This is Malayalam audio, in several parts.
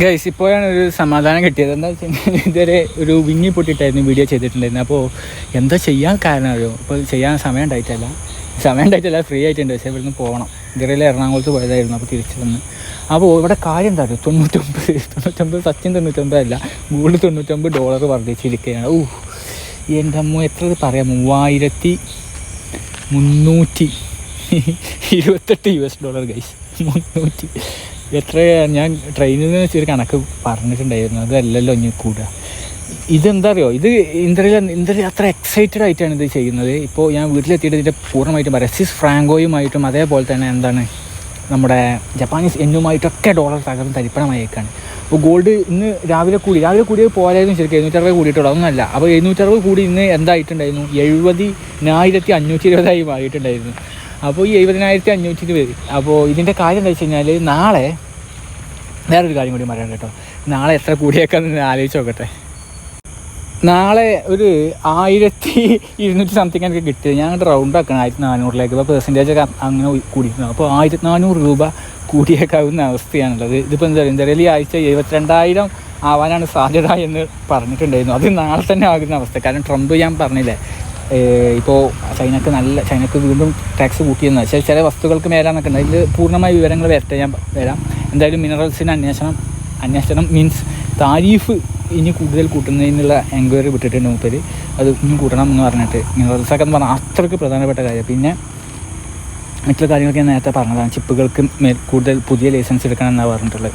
ഗൈസ് ഇപ്പോഴാണ് ഒരു സമാധാനം കിട്ടിയത്. എന്താ വെച്ചാൽ ഇതുവരെ ഒരു വിങ്ങി പൊട്ടിയിട്ടായിരുന്നു വീഡിയോ ചെയ്തിട്ടുണ്ടായിരുന്നു അപ്പോൾ എന്താ ചെയ്യാൻ കാരണം അറിയോ? ഇപ്പോൾ ചെയ്യാൻ സമയം ഉണ്ടായിട്ടല്ല. സമയം ഉണ്ടായിട്ടല്ല ഫ്രീ ആയിട്ടുണ്ട്. പക്ഷേ ഇവിടുന്ന് പോകണം. ഇതുവരെ എറണാകുളത്ത് പോയതായിരുന്നു. അപ്പോൾ തിരിച്ചു വന്ന്. അപ്പോൾ ഇവിടെ കാര്യം എന്താ അറിയോ? തൊണ്ണൂറ്റൊമ്പത് തൊണ്ണൂറ്റൊമ്പത് സത്യം തൊണ്ണൂറ്റൊമ്പതല്ല ഗൂഗിൾ തൊണ്ണൂറ്റൊമ്പത് ഡോളർ വർദ്ധിച്ചിരിക്കുകയാണ്. ഓ എന്റെ അമ്മ എത്ര പറയാം? മൂവായിരത്തി മുന്നൂറ്റി ഇരുപത്തെട്ട് യു എസ് ഡോളർ ഗൈസ് മുന്നൂറ്റി എത്രയാണ് ഞാൻ ട്രെയിനിൽ നിന്ന് വെച്ചൊരു കണക്ക് പറഞ്ഞിട്ടുണ്ടായിരുന്നു. അതല്ലല്ലോ ഇനി കൂടുക ഇതെന്താ അറിയോ ഇത് ഇന്ദ്രയിൽ ഇന്ദ്രയിൽ അത്ര എക്സൈറ്റഡ് ആയിട്ടാണ് ഇത് ചെയ്യുന്നത്. ഇപ്പോൾ ഞാൻ വീട്ടിലെത്തിയിട്ട് ഇതിന്റെ പൂർണമായിട്ടും പറയാം. സിസ് ഫ്രാങ്കോയുമായിട്ടും അതേപോലെ തന്നെ എന്താണ് നമ്മുടെ ജപ്പാനീസ് എന്നുമായിട്ടൊക്കെ ഡോളർ തകർന്ന് തരിപ്പണമായേക്കാണ്. അപ്പോൾ ഗോൾഡ് ഇന്ന് രാവിലെ കൂടി രാവിലെ കൂടിയത് പോരായിരുന്നു ശരിക്കും. എഴുന്നൂറ്ററുപത് കൂടിയിട്ടുള്ളൂ അതൊന്നുമല്ല അപ്പോൾ എഴുന്നൂറ്ററുപത് കൂടി ഇന്ന് എന്തായിട്ടുണ്ടായിരുന്നു? എഴുപതിനായിരത്തി അഞ്ഞൂറ്റി ഇരുപതായി മാറിയിട്ടുണ്ടായിരുന്നു. അപ്പോൾ ഈ എഴുപതിനായിരത്തി അഞ്ഞൂറ്റി ഇരുപത് അപ്പോൾ ഇതിന്റെ കാര്യം എന്താ വെച്ച് കഴിഞ്ഞാൽ നാളെ വേറൊരു കാര്യം കൂടി പറയാം കേട്ടോ. നാളെ എത്ര കൂടിയേക്കാന്ന് ആലോചിച്ച് നോക്കട്ടെ. നാളെ ഒരു ആയിരത്തി ഇരുന്നൂറ്റി സംതിങ് എനിക്ക് കിട്ടിയത്. ഞാൻ റൗണ്ട് ആക്കണം. ആയിരത്തി നാനൂറിലേക്ക് ഇപ്പോൾ പെർസെന്റേജ് ഒക്കെ അങ്ങനെ കൂടിയിരുന്നു അപ്പോൾ ആയിരത്തി നാനൂറ് രൂപ കൂടിയേക്കാവുന്ന അവസ്ഥയാണുള്ളത്. ഇതിപ്പോൾ എന്താ പറയുക എന്തായാലും ഈ ആഴ്ച എഴുപത്തിരണ്ടായിരം ആവാനാണ് സാധ്യത എന്ന് പറഞ്ഞിട്ടുണ്ടായിരുന്നു. അത് നാളെ തന്നെ ആകുന്ന അവസ്ഥ. കാരണം ട്രംപ് ഞാൻ പറഞ്ഞില്ലേ ഇപ്പോൾ ചൈനക്ക് നല്ല ചൈനക്ക് വീണ്ടും ടാക്സ് കൂട്ടിയെന്ന്. വെച്ചാൽ ചില വസ്തുക്കൾക്ക് മേലാന്നൊക്കെ ഉണ്ട്. അതിൽ പൂർണമായ വിവരങ്ങൾ വരട്ടെ ഞാൻ വരാം. എന്തായാലും മിനറൽസിന് അന്വേഷണം അന്വേഷണം മീൻസ് താരീഫ് ഇനി കൂടുതൽ കൂട്ടുന്നതിനുള്ള എൻക്വയറി വിട്ടിട്ടുണ്ട് മൂപ്പര്. അത് ഇനി കൂട്ടണം എന്ന് പറഞ്ഞിട്ട്. മിനറൽസൊക്കെ എന്ന് പറഞ്ഞാൽ അത്രയ്ക്ക് പ്രധാനപ്പെട്ട കാര്യം. പിന്നെ മറ്റുള്ള കാര്യങ്ങളൊക്കെ ഞാൻ നേരത്തെ പറഞ്ഞതാണ്. ചിപ്പുകൾക്ക് മേൽ കൂടുതൽ പുതിയ ലൈസൻസ് എടുക്കണം എന്നാണ് പറഞ്ഞിട്ടുള്ളത്.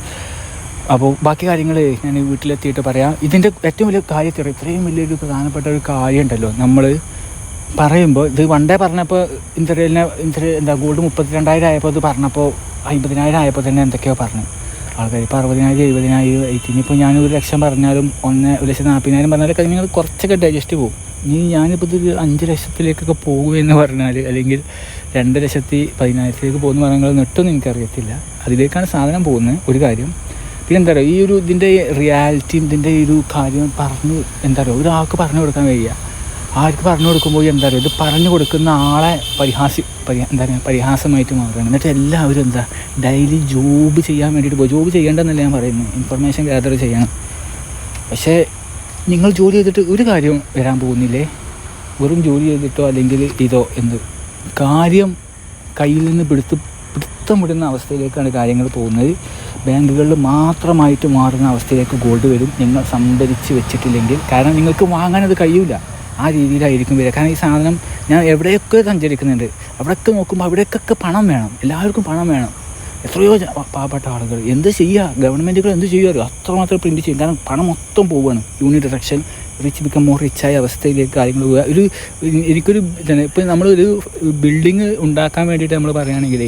അപ്പോൾ ബാക്കി കാര്യങ്ങൾ ഞാൻ വീട്ടിലെത്തിയിട്ട് പറയാം. ഇതിന്റെ ഏറ്റവും വലിയ കാര്യത്തിൽ ഇത്രയും വലിയൊരു പ്രധാനപ്പെട്ട ഒരു കാര്യമുണ്ടല്ലോ. നമ്മൾ പറയുമ്പോൾ ഇത് വണ്ടേ പറഞ്ഞപ്പോൾ ഇന്ത്യയിലെ ഇന്ത്യ എന്താ ഗോൾഡ് മുപ്പത്തിരണ്ടായിരം ആയപ്പോൾ ഇത് പറഞ്ഞപ്പോൾ അമ്പതിനായിരം ആയപ്പോൾ തന്നെ എന്തൊക്കെയോ പറഞ്ഞു. ആൾക്കാർ ഇപ്പോൾ അറുപതിനായിരം എഴുപതിനായിരം ഇനിയിപ്പോൾ ഞാൻ ഒരു ലക്ഷം പറഞ്ഞാലും ഒന്ന് ഒരു ലക്ഷം നാൽപ്പതിനായിരം പറഞ്ഞാലൊക്കെ നിങ്ങൾ കുറച്ചൊക്കെ ഡൈജസ്റ്റ് പോകും ഇനി ഞാനിപ്പോൾ ഇതൊരു അഞ്ച് ലക്ഷത്തിലേക്കൊക്കെ പോകുമെന്ന് പറഞ്ഞാൽ അല്ലെങ്കിൽ രണ്ട് ലക്ഷത്തി പതിനായിരത്തിലേക്ക് പോകുന്ന പറഞ്ഞാൽ നെട്ടൊന്നും എനിക്കറിയത്തില്ല അതിലേക്കാണ് സാധനം പോകുന്നത് ഒരു കാര്യം. പിന്നെ എന്താ പറയുക ഈ ഒരു ഇതിന്റെ റിയാലിറ്റിയും ഇതിന്റെ ഒരു കാര്യം പറഞ്ഞ് എന്താ പറയുക ഒരാൾക്ക് പറഞ്ഞു കൊടുക്കാൻ കഴിയുക ആർക്ക് പറഞ്ഞു കൊടുക്കുമ്പോൾ എന്താ പറയുക? ഇത് പറഞ്ഞു കൊടുക്കുന്ന ആളെ പരിഹാസി പരി എന്താ പറയുക? പരിഹാസമായിട്ട് മാറുകയാണ്. എന്നിട്ട് എല്ലാവരും എന്താ ഡെയിലി ജോബ് ചെയ്യാൻ വേണ്ടിയിട്ട് പോകും ജോബ് ചെയ്യേണ്ടെന്നല്ല ഞാൻ പറയുന്നത്. ഇൻഫർമേഷൻ ഗ്യാദർ ചെയ്യണം. പക്ഷേ നിങ്ങൾ ജോലി ചെയ്തിട്ട് ഒരു കാര്യവും വരാൻ പോകുന്നില്ലേ? വെറും ജോലി ചെയ്തിട്ടോ അല്ലെങ്കിൽ ഇതോ എന്ത്? കാര്യം കയ്യിൽ നിന്ന് പിടുത്ത് പിടുത്തം വിടുന്ന അവസ്ഥയിലേക്കാണ് കാര്യങ്ങൾ പോകുന്നത്. ബാങ്കുകളിൽ മാത്രമായിട്ട് മാറുന്ന അവസ്ഥയിലേക്ക് ഗോൾഡ് വരും. നിങ്ങൾ സംഭരിച്ച് വെച്ചിട്ടില്ലെങ്കിൽ. കാരണം നിങ്ങൾക്ക് വാങ്ങാനത് കഴിയില്ല ആ രീതിയിലായിരിക്കും വരിക. കാരണം ഈ സാധനം ഞാൻ എവിടെയൊക്കെ സഞ്ചരിക്കുന്നുണ്ട് അവിടെയൊക്കെ നോക്കുമ്പോൾ അവിടെയൊക്കെ പണം വേണം. എല്ലാവർക്കും പണം വേണം. എത്രയോ പാവപ്പെട്ട ആളുകൾ. എന്ത് ചെയ്യുക ഗവൺമെന്റുകൾ എന്ത് ചെയ്യുക അത്രമാത്രം പ്രിന്റ് ചെയ്യും. കാരണം പണം മൊത്തം പോവുകയാണ്. Unit direction rich become more റിച്ചായ അവസ്ഥയിലേക്ക് കാര്യങ്ങൾ പോവുക. ഒരു എനിക്കൊരു ഇതാണ് ഇപ്പം നമ്മളൊരു ബിൽഡിങ് ഉണ്ടാക്കാൻ വേണ്ടിയിട്ട് നമ്മൾ പറയുകയാണെങ്കിൽ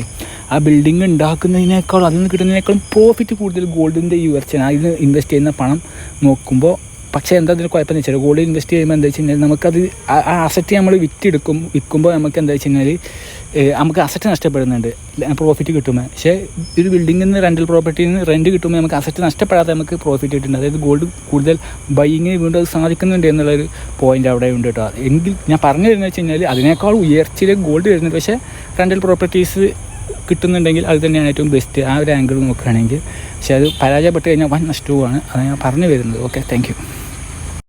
ആ ബിൽഡിങ് ഉണ്ടാക്കുന്നതിനേക്കാളും അതിൽ നിന്ന് കിട്ടുന്നതിനേക്കാളും പ്രോഫിറ്റ് കൂടുതൽ ഗോൾഡിന്റെ ഈ ഉയർച്ചയാണ്. അതിൽ ഇൻവെസ്റ്റ് ചെയ്യുന്ന പണം നോക്കുമ്പോൾ പക്ഷേ എന്താ അതിന് കുഴപ്പമെന്ന് വെച്ചാൽ ഗോൾഡ് ഇൻവെസ്റ്റ് ചെയ്യുമ്പോൾ എന്താ വെച്ച് കഴിഞ്ഞാൽ നമുക്കത് ആ അസറ്റ് നമ്മൾ വിറ്റെടുക്കും വിൽക്കുമ്പോൾ നമുക്ക് എന്താ വെച്ച് കഴിഞ്ഞാൽ നമുക്ക് അസറ്റ് നഷ്ടപ്പെടുന്നുണ്ട്. പ്രോഫിറ്റ് കിട്ടുമ്പോൾ പക്ഷേ ഒരു ബിൽഡിങ്ങിൽ നിന്ന് റെന്റൽ പ്രോപ്പർട്ടിയിൽ നിന്ന് റെന്റ് കിട്ടുമ്പോൾ നമുക്ക് അസറ്റ് നഷ്ടപ്പെടാതെ നമുക്ക് പ്രോഫിറ്റ് കിട്ടുന്നുണ്ട്. അതായത് ഗോൾഡ് കൂടുതൽ ബൈയിങ്ങിന് വീണ്ടും അത് സാധിക്കുന്നുണ്ട് എന്നുള്ളൊരു പോയിന്റ് അവിടെ ഉണ്ട് കേട്ടോ. എങ്കിൽ ഞാൻ പറഞ്ഞു തരുന്നത് വെച്ച് കഴിഞ്ഞാൽ അതിനേക്കാൾ ഉയർച്ചയിലേക്ക് ഗോൾഡ് വരുന്നുണ്ട്. പക്ഷേ റെന്റൽ പ്രോപ്പർട്ടീസ് കിട്ടുന്നുണ്ടെങ്കിൽ അത് തന്നെയാണ് ഏറ്റവും ബെസ്റ്റ് ആ ഒരു ആംഗിൾ നോക്കുകയാണെങ്കിൽ. പക്ഷേ അത് പരാജയപ്പെട്ട് കഴിഞ്ഞാൽ വൻ നഷ്ടവുമാണ്. അത് ഞാൻ പറഞ്ഞു വരുന്നത്. Okay thank